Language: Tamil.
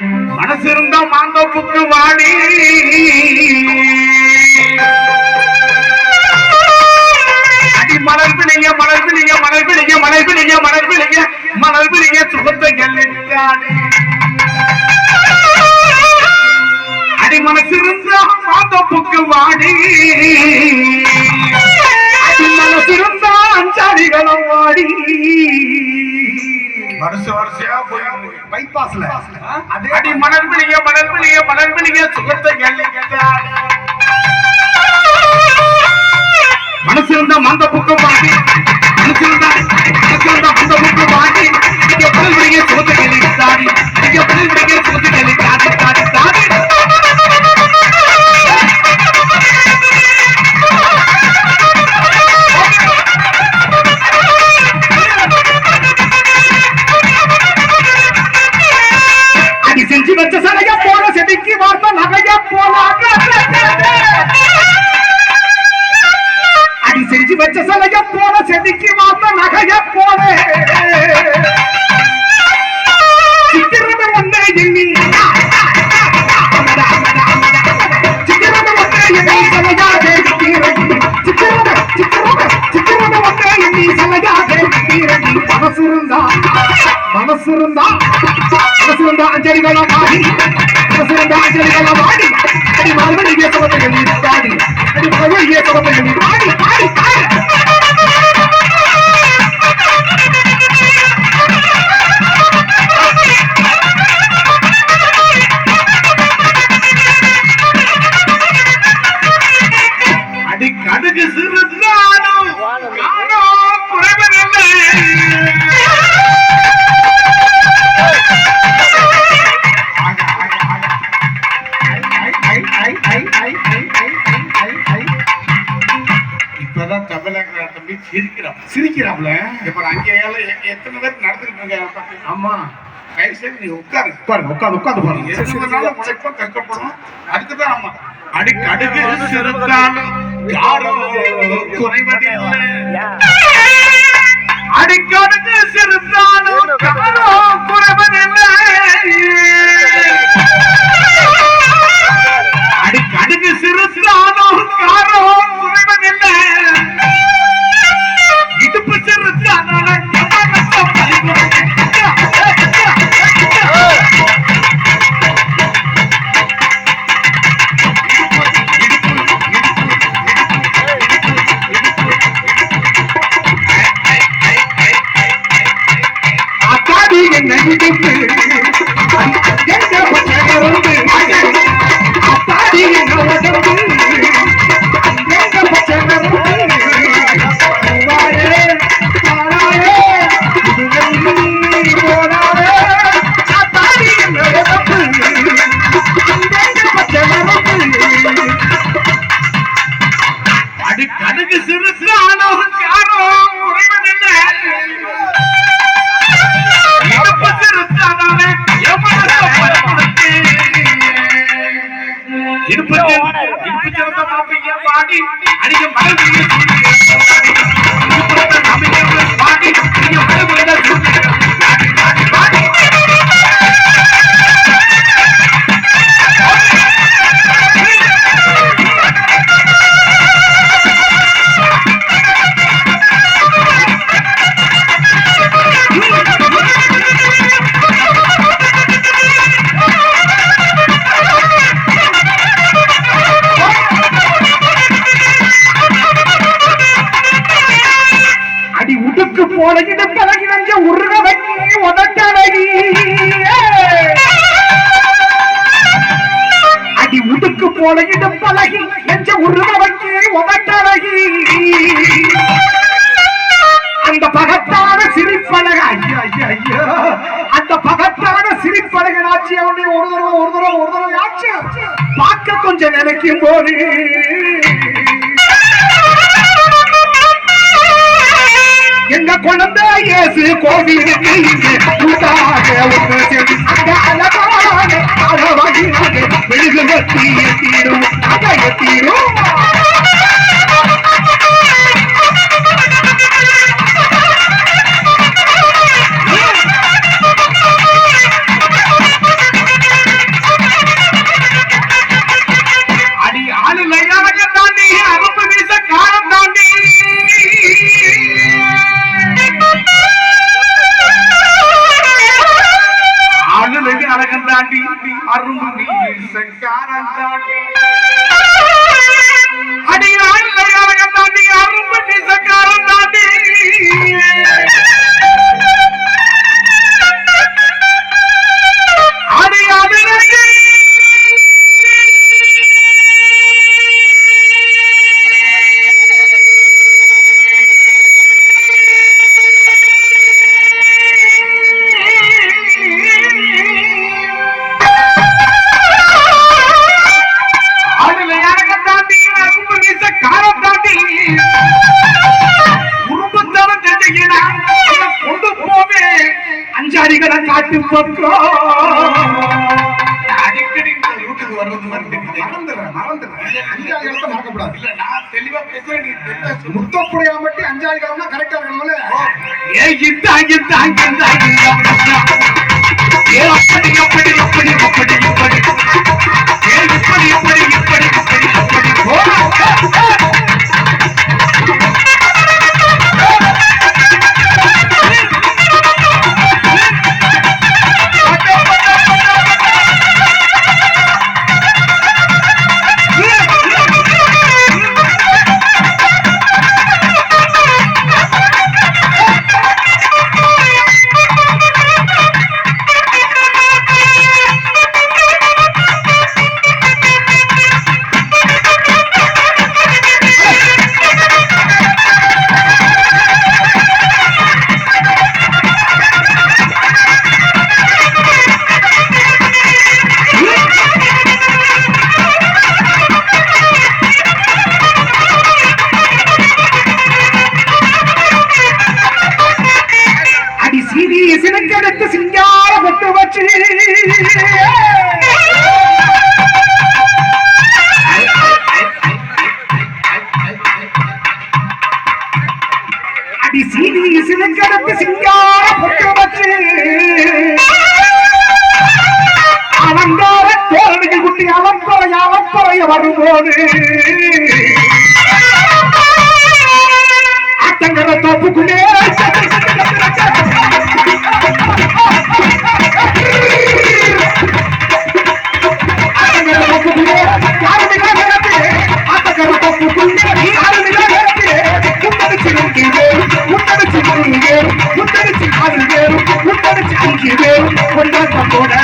மனசு மாந்தோப்புக்கு வாடி. அடி மலர் பிடிங்க மலர் பிடிங்க மலர் பிடிங்க மலர் பிடிங்க மலர் பிடிங்க மலர் பிடிங்க சுகத்தை கல்லிட்டாடி பைபாஸ்ல அடி மணல் பிடிங்க மணல் பிடிங்க மணல் பிடிங்க சுகத்தை கல்லிட்டாடி மனசு இருந்தா மந்த புக்கம் பாடி மனசு இருந்தா மனசு இருந்தா மனசு இருந்தா பாடி மாறி மனசு இருந்தா அஞ்சலிகள அடி மறுபடியே சமத்தைகள் பாடி அடி பாடி பாடி பாடி. இப்பதான் தமிழக தம்பி சிரிக்கிறான். சிரிக்கிறாப்ல? இப்ப அங்க ஏழை எ- எத்தனை பேர் நடந்துட்டு இருக்காங்க ஆமா. செய்து நீ உட்காரு. உட்காரு உட்காரு உட்காரு பாருங்க எதுனாலும் உழைப்போம் கஷ்டப்படும் அதுக்குதான் ஆமா அடி கடுகு சிறுத்தாலும் யாரோ குறைவதில்லை. அடிக்கடுக்கு சிறுத்தாலும் யாரோ குறைவதில்லை. அடிக்கடுக்கு சிறுத்தாலும் குறைவதில்லை. அத்தாடி என்ன இடுப்பு எங்க என்ன இடுப்பு இடுப்பு பாடி அடிக்க மகள் உடுக்கு போலகிட பழகி நஞ்ச உருக அடி உடுக்கு போலகிட பழகி நெஞ்ச உருக வைக்கி உதட்டழகி அந்த பகத்தான சிரிப்பழக ஐயா ஐயா ஐயா. அந்த பகத்தான சிரிப்பழக நாச்சி அவனை ஒரு தடவை ஒரு தடவை ஒரு தடவை ஆச்சு பார்க்க கொஞ்சம் நினைக்கும் போது. எங்க குழந்தை இயேசு கோவிலுக்கு இங்கே. அஞ்சாரிகளை காட்டு பக்கம் அடிக்கடி இந்த வீட்டுக்கு வர்றது வந்து மறந்துடுறேன் மறந்துடுறேன். அஞ்சாறு கிழமை மறக்கப்படாது இல்ல நான் தெளிவா பேசுறேன் நீ. முத்தப்புடையா மட்டும் அஞ்சாறு கிழமை கரெக்டா இருக்கணும்ல. ஏய், இந்தா, இந்தா, அடி சீதி சினக்கெடுத்து சிங்கார பொட்டு வச்சு அலங்கார தோரணிகள் குட்டி அலம்பறைய அலம்பறைய வரும்போது. ஆட்டங்கர தோப்புக்குள்ளே பொய்யா சம்போட